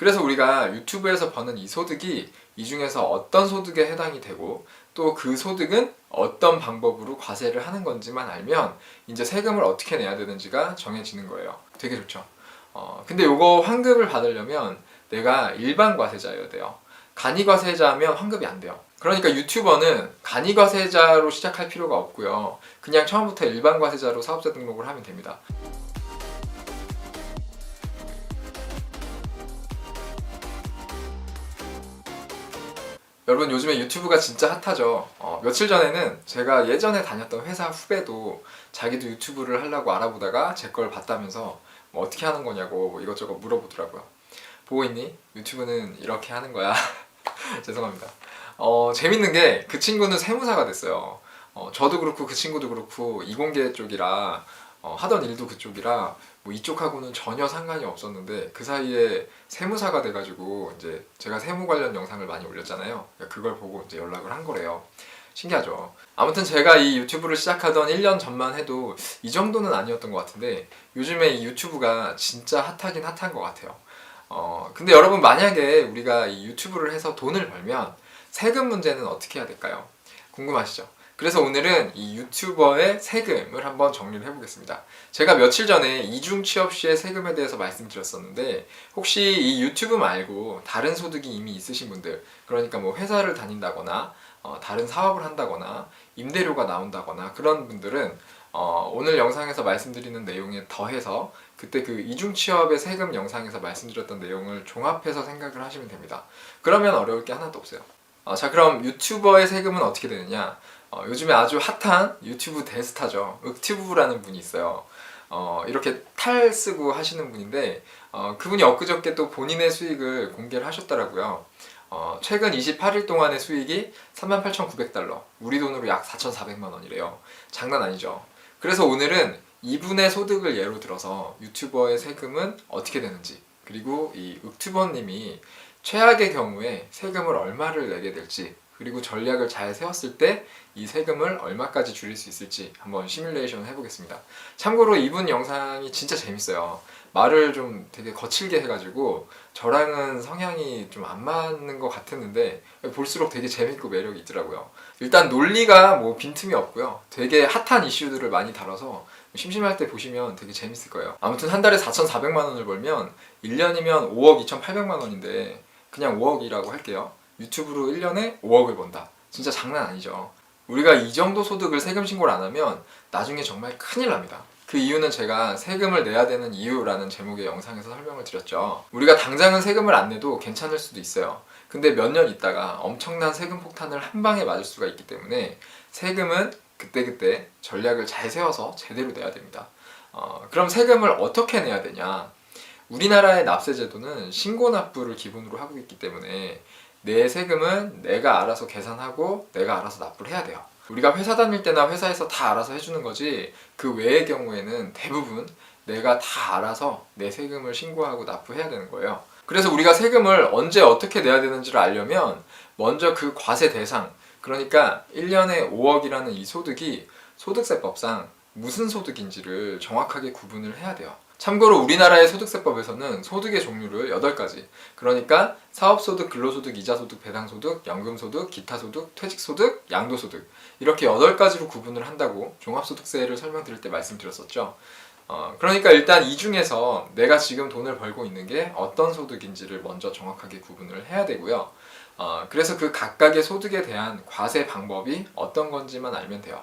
그래서 우리가 유튜브에서 버는 이 소득이 이 중에서 어떤 소득에 해당이 되고 또 그 소득은 어떤 방법으로 과세를 하는 건지만 알면 이제 세금을 어떻게 내야 되는지가 정해지는 거예요. 되게 좋죠. 어, 근데 요거 환급을 받으려면 내가 일반 과세자여야 돼요. 간이 과세자면 환급이 안 돼요. 그러니까 유튜버는 간이 과세자로 시작할 필요가 없고요. 그냥 처음부터 일반 과세자로 사업자 등록을 하면 됩니다. 여러분 요즘에 유튜브가 진짜 핫하죠. 어, 며칠 전에는 제가 예전에 다녔던 회사 후배도 자기도 유튜브를 하려고 알아보다가 제 걸 봤다면서 뭐 어떻게 하는 거냐고 뭐 이것저것 물어보더라고요. 보고 있니? 유튜브는 이렇게 하는 거야. 죄송합니다. 어, 재밌는 게 그 친구는 세무사가 됐어요. 어, 저도 그렇고 그 친구도 그렇고 이공계 쪽이라 어, 하던 일도 그쪽이라 뭐 이쪽하고는 전혀 상관이 없었는데 그 사이에 세무사가 돼가지고 이제 제가 세무 관련 영상을 많이 올렸잖아요. 그러니까 그걸 보고 이제 연락을 한 거래요. 신기하죠. 아무튼 제가 이 유튜브를 시작하던 1년 전만 해도 이 정도는 아니었던 것 같은데 요즘에 이 유튜브가 진짜 핫하긴 핫한 것 같아요. 어, 근데 여러분 만약에 우리가 이 유튜브를 해서 돈을 벌면 세금 문제는 어떻게 해야 될까요? 궁금하시죠? 그래서 오늘은 이 유튜버의 세금을 한번 정리를 해보겠습니다. 제가 며칠 전에 이중 취업 시의 세금에 대해서 말씀드렸었는데 혹시 이 유튜브 말고 다른 소득이 이미 있으신 분들 그러니까 뭐 회사를 다닌다거나 어, 다른 사업을 한다거나 임대료가 나온다거나 그런 분들은 어, 오늘 영상에서 말씀드리는 내용에 더해서 그때 그 이중 취업의 세금 영상에서 말씀드렸던 내용을 종합해서 생각을 하시면 됩니다. 그러면 어려울 게 하나도 없어요. 어, 자 그럼 유튜버의 세금은 어떻게 되느냐? 어, 요즘에 아주 핫한 유튜브 대스타죠. 윽튜브라는 분이 있어요. 어, 이렇게 탈 쓰고 하시는 분인데 어, 그분이 엊그저께 또 본인의 수익을 공개를 하셨더라고요. 어, 최근 28일 동안의 수익이 38,900달러, 우리 돈으로 약 4,400만 원이래요. 장난 아니죠. 그래서 오늘은 이분의 소득을 예로 들어서 유튜버의 세금은 어떻게 되는지, 그리고 이 윽튜버님이 최악의 경우에 세금을 얼마를 내게 될지, 그리고 전략을 잘 세웠을 때 이 세금을 얼마까지 줄일 수 있을지 한번 시뮬레이션 해보겠습니다. 참고로 이분 영상이 진짜 재밌어요. 말을 좀 되게 거칠게 해가지고 저랑은 성향이 좀 안 맞는 것 같았는데 볼수록 되게 재밌고 매력이 있더라고요. 일단 논리가 뭐 빈틈이 없고요. 되게 핫한 이슈들을 많이 다뤄서 심심할 때 보시면 되게 재밌을 거예요. 아무튼 한 달에 4,400만 원을 벌면 1년이면 5억 2,800만 원인데 그냥 5억이라고 할게요. 유튜브로 1년에 5억을 번다. 진짜 장난 아니죠. 우리가 이 정도 소득을 세금 신고를 안 하면 나중에 정말 큰일 납니다. 그 이유는 제가 세금을 내야 되는 이유라는 제목의 영상에서 설명을 드렸죠. 우리가 당장은 세금을 안 내도 괜찮을 수도 있어요. 근데 몇 년 있다가 엄청난 세금 폭탄을 한 방에 맞을 수가 있기 때문에 세금은 그때그때 전략을 잘 세워서 제대로 내야 됩니다. 어, 그럼 세금을 어떻게 내야 되냐? 우리나라의 납세 제도는 신고 납부를 기본으로 하고 있기 때문에 내 세금은 내가 알아서 계산하고 내가 알아서 납부를 해야 돼요. 우리가 회사 다닐 때나 회사에서 다 알아서 해주는 거지 그 외의 경우에는 대부분 내가 다 알아서 내 세금을 신고하고 납부해야 되는 거예요. 그래서 우리가 세금을 언제 어떻게 내야 되는지를 알려면 먼저 그 과세 대상 그러니까 1년에 5억이라는 이 소득이 소득세법상 무슨 소득인지를 정확하게 구분을 해야 돼요. 참고로 우리나라의 소득세법에서는 소득의 종류를 8가지. 그러니까 사업소득, 근로소득, 이자소득, 배당소득, 연금소득, 기타소득, 퇴직소득, 양도소득. 이렇게 8가지로 구분을 한다고 종합소득세를 설명드릴 때 말씀드렸었죠. 어, 그러니까 일단 이 중에서 내가 지금 돈을 벌고 있는 게 어떤 소득인지를 먼저 정확하게 구분을 해야 되고요. 어, 그래서 그 각각의 소득에 대한 과세 방법이 어떤 건지만 알면 돼요.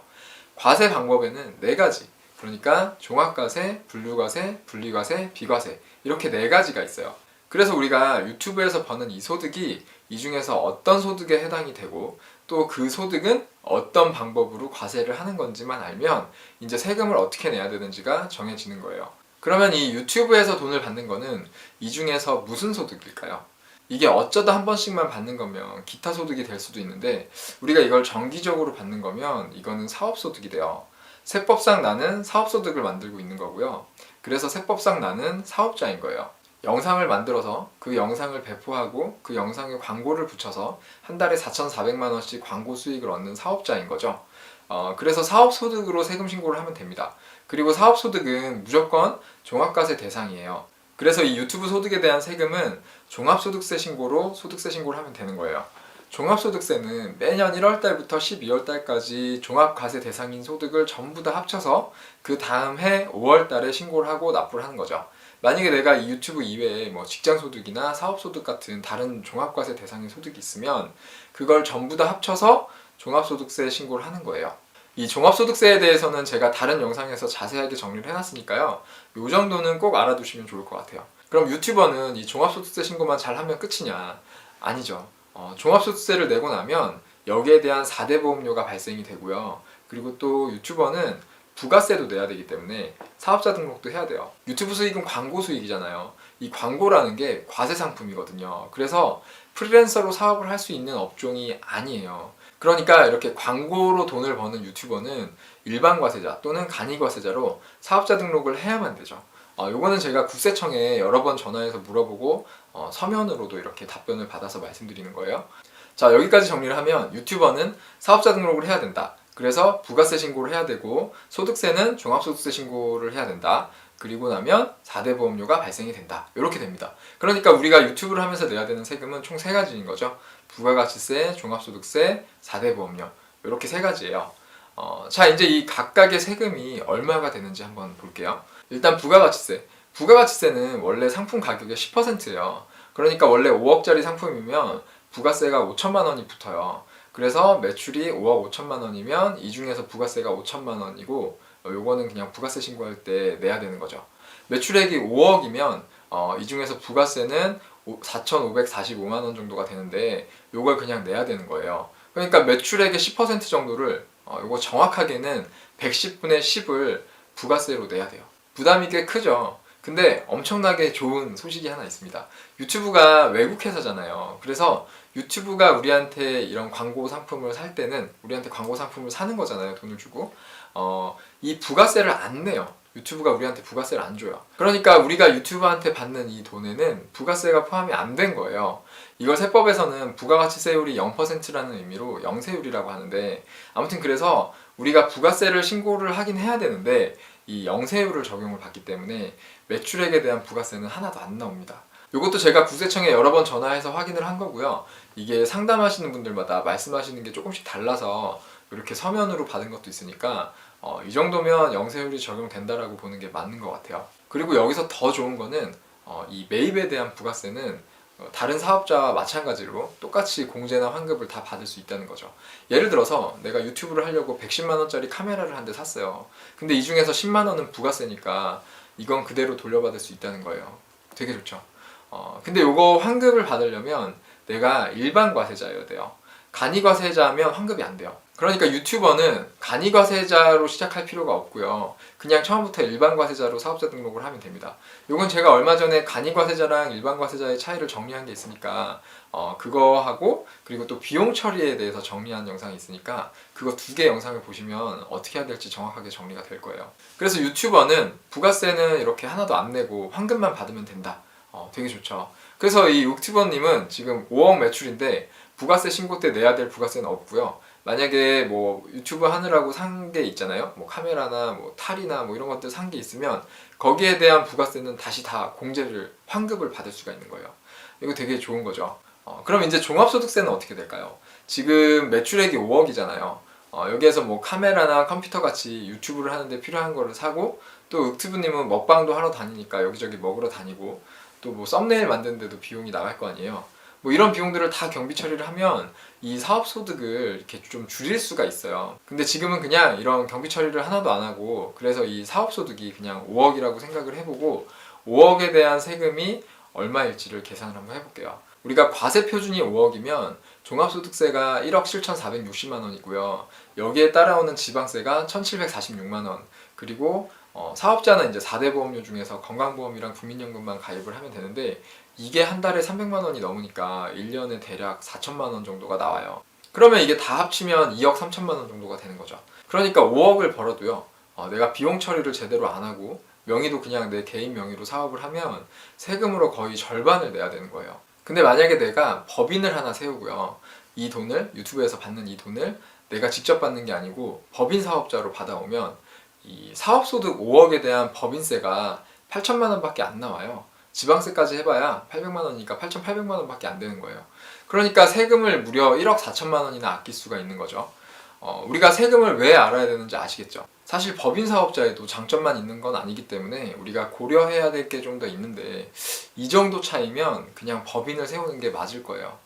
과세 방법에는 4가지 그러니까 종합과세, 분류과세, 분리과세, 비과세 이렇게 네 가지가 있어요. 그래서 우리가 유튜브에서 버는 이 소득이 이 중에서 어떤 소득에 해당이 되고 또 그 소득은 어떤 방법으로 과세를 하는 건지만 알면 이제 세금을 어떻게 내야 되는지가 정해지는 거예요. 그러면 이 유튜브에서 돈을 받는 거는 이 중에서 무슨 소득일까요? 이게 어쩌다 한 번씩만 받는 거면 기타 소득이 될 수도 있는데 우리가 이걸 정기적으로 받는 거면 이거는 사업 소득이 돼요. 세법상 나는 사업소득을 만들고 있는 거고요. 그래서 세법상 나는 사업자인 거예요. 영상을 만들어서 그 영상을 배포하고 그 영상에 광고를 붙여서 한 달에 4,400만 원씩 광고 수익을 얻는 사업자인 거죠. 어, 그래서 사업소득으로 세금 신고를 하면 됩니다. 그리고 사업소득은 무조건 종합과세 대상이에요. 그래서 이 유튜브 소득에 대한 세금은 종합소득세 신고로 소득세 신고를 하면 되는 거예요. 종합소득세는 매년 1월 달부터 12월 달까지 종합과세 대상인 소득을 전부 다 합쳐서 그 다음 해 5월 달에 신고를 하고 납부를 하는 거죠. 만약에 내가 이 유튜브 이외에 뭐 직장 소득이나 사업 소득 같은 다른 종합과세 대상인 소득이 있으면 그걸 전부 다 합쳐서 종합소득세 신고를 하는 거예요. 이 종합소득세에 대해서는 제가 다른 영상에서 자세하게 정리를 해놨으니까요. 이 정도는 꼭 알아두시면 좋을 것 같아요. 그럼 유튜버는 이 종합소득세 신고만 잘하면 끝이냐? 아니죠. 어, 종합소득세를 내고 나면 여기에 대한 4대 보험료가 발생이 되고요. 그리고 또 유튜버는 부가세도 내야 되기 때문에 사업자 등록도 해야 돼요. 유튜브 수익은 광고 수익이잖아요. 이 광고라는 게 과세 상품이거든요. 그래서 프리랜서로 사업을 할 수 있는 업종이 아니에요. 그러니까 이렇게 광고로 돈을 버는 유튜버는 일반 과세자 또는 간이 과세자로 사업자 등록을 해야만 되죠. 어, 요거는 제가 국세청에 여러 번 전화해서 물어보고 어, 서면으로도 이렇게 답변을 받아서 말씀드리는 거예요. 자 여기까지 정리를 하면 유튜버는 사업자 등록을 해야 된다. 그래서 부가세 신고를 해야 되고 소득세는 종합소득세 신고를 해야 된다. 그리고 나면 4대 보험료가 발생이 된다. 이렇게 됩니다. 그러니까 우리가 유튜브를 하면서 내야 되는 세금은 총 세 가지인 거죠. 부가가치세, 종합소득세, 4대 보험료. 이렇게 세 가지예요. 어, 자, 이제 이 각각의 세금이 얼마가 되는지 한번 볼게요. 일단 부가가치세. 부가가치세는 원래 상품 가격의 10%예요. 그러니까 원래 5억짜리 상품이면 부가세가 5천만 원이 붙어요. 그래서 매출이 5억 5천만 원이면 이 중에서 부가세가 5천만 원이고 어, 요거는 그냥 부가세 신고할 때 내야 되는 거죠. 매출액이 5억이면 어, 이 중에서 부가세는 4,545만 원 정도가 되는데 요걸 그냥 내야 되는 거예요. 그러니까 매출액의 10% 정도를 어, 요거 정확하게는 110분의 10을 부가세로 내야 돼요. 부담이 꽤 크죠. 근데 엄청나게 좋은 소식이 하나 있습니다. 유튜브가 외국 회사잖아요. 그래서 유튜브가 우리한테 이런 광고 상품을 살 때는 우리한테 광고 상품을 사는 거잖아요. 돈을 주고. 어, 이 부가세를 안 내요. 유튜브가 우리한테 부가세를 안 줘요. 그러니까 우리가 유튜브한테 받는 이 돈에는 부가세가 포함이 안 된 거예요. 이걸 세법에서는 부가가치세율이 0%라는 의미로 영세율이라고 하는데 아무튼 그래서 우리가 부가세를 신고를 하긴 해야 되는데 이 영세율을 적용을 받기 때문에 매출액에 대한 부가세는 하나도 안 나옵니다. 이것도 제가 국세청에 여러 번 전화해서 확인을 한 거고요. 이게 상담하시는 분들마다 말씀하시는 게 조금씩 달라서 이렇게 서면으로 받은 것도 있으니까 어, 이 정도면 영세율이 적용된다라고 보는 게 맞는 것 같아요. 그리고 여기서 더 좋은 거는 어, 이 매입에 대한 부가세는 어, 다른 사업자와 마찬가지로 똑같이 공제나 환급을 다 받을 수 있다는 거죠. 예를 들어서 내가 유튜브를 하려고 110만 원짜리 카메라를 한 대 샀어요. 근데 이 중에서 10만 원은 부가세니까 이건 그대로 돌려받을 수 있다는 거예요. 되게 좋죠. 어, 근데 이거 환급을 받으려면 내가 일반 과세자여야 돼요. 간이 과세자면 환급이 안 돼요. 그러니까 유튜버는 간이 과세자로 시작할 필요가 없고요. 그냥 처음부터 일반 과세자로 사업자 등록을 하면 됩니다. 이건 제가 얼마 전에 간이 과세자랑 일반 과세자의 차이를 정리한 게 있으니까 어, 그거 하고 그리고 또 비용 처리에 대해서 정리한 영상이 있으니까 그거 두 개 영상을 보시면 어떻게 해야 될지 정확하게 정리가 될 거예요. 그래서 유튜버는 부가세는 이렇게 하나도 안 내고 환급만 받으면 된다. 어, 되게 좋죠. 그래서 이 유튜버님은 지금 5억 매출인데 부가세 신고 때 내야 될 부가세는 없고요. 만약에 뭐 유튜브 하느라고 산 게 있잖아요. 뭐 카메라나 뭐 탈이나 뭐 이런 것들 산 게 있으면 거기에 대한 부가세는 다시 다 공제를 환급을 받을 수가 있는 거예요. 이거 되게 좋은 거죠. 어, 그럼 이제 종합소득세는 어떻게 될까요? 지금 매출액이 5억이잖아요. 어, 여기에서 뭐 카메라나 컴퓨터 같이 유튜브를 하는데 필요한 거를 사고 또 윽튜브님은 먹방도 하러 다니니까 여기저기 먹으러 다니고 또 뭐 썸네일 만드는데도 비용이 나갈 거 아니에요. 뭐 이런 비용들을 다 경비 처리를 하면 이 사업 소득을 이렇게 좀 줄일 수가 있어요. 근데 지금은 그냥 이런 경비 처리를 하나도 안 하고 그래서 이 사업 소득이 그냥 5억이라고 생각을 해보고 5억에 대한 세금이 얼마일지를 계산을 한번 해볼게요. 우리가 과세 표준이 5억이면 종합소득세가 1억 7,460만 원이고요. 여기에 따라오는 지방세가 1,746만 원. 그리고 어, 사업자는 이제 4대 보험료 중에서 건강보험이랑 국민연금만 가입을 하면 되는데 이게 한 달에 300만 원이 넘으니까 1년에 대략 4천만 원 정도가 나와요. 그러면 이게 다 합치면 2억 3천만 원 정도가 되는 거죠. 그러니까 5억을 벌어도요. 어, 내가 비용 처리를 제대로 안 하고 명의도 그냥 내 개인 명의로 사업을 하면 세금으로 거의 절반을 내야 되는 거예요. 근데 만약에 내가 법인을 하나 세우고요. 이 돈을 유튜브에서 받는 이 돈을 내가 직접 받는 게 아니고 법인 사업자로 받아오면 이 사업소득 5억에 대한 법인세가 8천만 원밖에 안 나와요. 지방세까지 해봐야 800만 원이니까 8,800만 원밖에 안 되는 거예요. 그러니까 세금을 무려 1억 4천만 원이나 아낄 수가 있는 거죠. 어, 우리가 세금을 왜 알아야 되는지 아시겠죠? 사실 법인 사업자에도 장점만 있는 건 아니기 때문에 우리가 고려해야 될 게 좀 더 있는데 이 정도 차이면 그냥 법인을 세우는 게 맞을 거예요.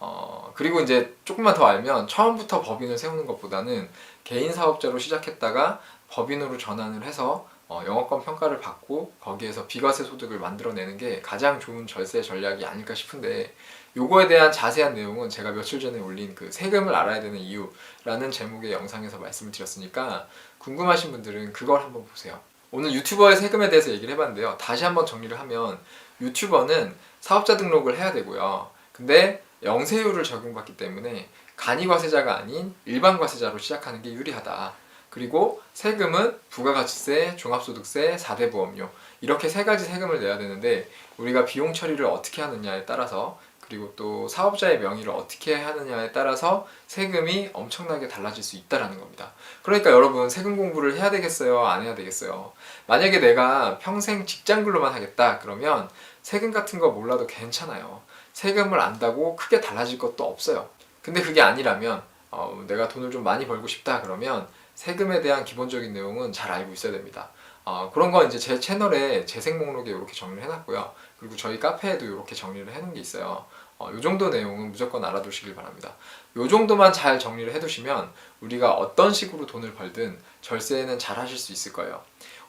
어, 그리고 이제 조금만 더 알면 처음부터 법인을 세우는 것보다는 개인 사업자로 시작했다가 법인으로 전환을 해서 어, 영업권 평가를 받고 거기에서 비과세 소득을 만들어내는 게 가장 좋은 절세 전략이 아닐까 싶은데 요거에 대한 자세한 내용은 제가 며칠 전에 올린 그 세금을 알아야 되는 이유라는 제목의 영상에서 말씀을 드렸으니까 궁금하신 분들은 그걸 한번 보세요. 오늘 유튜버의 세금에 대해서 얘기를 해봤는데요. 다시 한번 정리를 하면 유튜버는 사업자 등록을 해야 되고요. 근데 영세율을 적용받기 때문에 간이과세자가 아닌 일반 과세자로 시작하는 게 유리하다. 그리고 세금은 부가가치세, 종합소득세, 4대 보험료 이렇게 세 가지 세금을 내야 되는데 우리가 비용 처리를 어떻게 하느냐에 따라서 그리고 또 사업자의 명의를 어떻게 하느냐에 따라서 세금이 엄청나게 달라질 수 있다라는 겁니다. 그러니까 여러분 세금 공부를 해야 되겠어요? 안 해야 되겠어요? 만약에 내가 평생 직장 근로만 하겠다 그러면 세금 같은 거 몰라도 괜찮아요. 세금을 안다고 크게 달라질 것도 없어요. 근데 그게 아니라면 어, 내가 돈을 좀 많이 벌고 싶다 그러면 세금에 대한 기본적인 내용은 잘 알고 있어야 됩니다. 어, 그런 건 이제 제 채널에 재생 목록에 이렇게 정리를 해놨고요. 그리고 저희 카페에도 이렇게 정리를 해놓은 게 있어요. 어, 요 정도 내용은 무조건 알아두시길 바랍니다. 요 정도만 잘 정리를 해두시면 우리가 어떤 식으로 돈을 벌든 절세는 잘 하실 수 있을 거예요.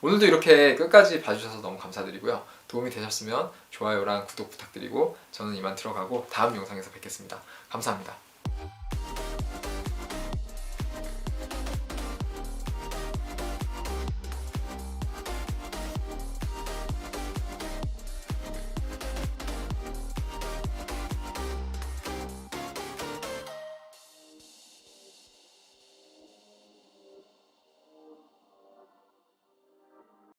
오늘도 이렇게 끝까지 봐주셔서 너무 감사드리고요. 도움이 되셨으면 좋아요랑 구독 부탁드리고 저는 이만 들어가고 다음 영상에서 뵙겠습니다. 감사합니다.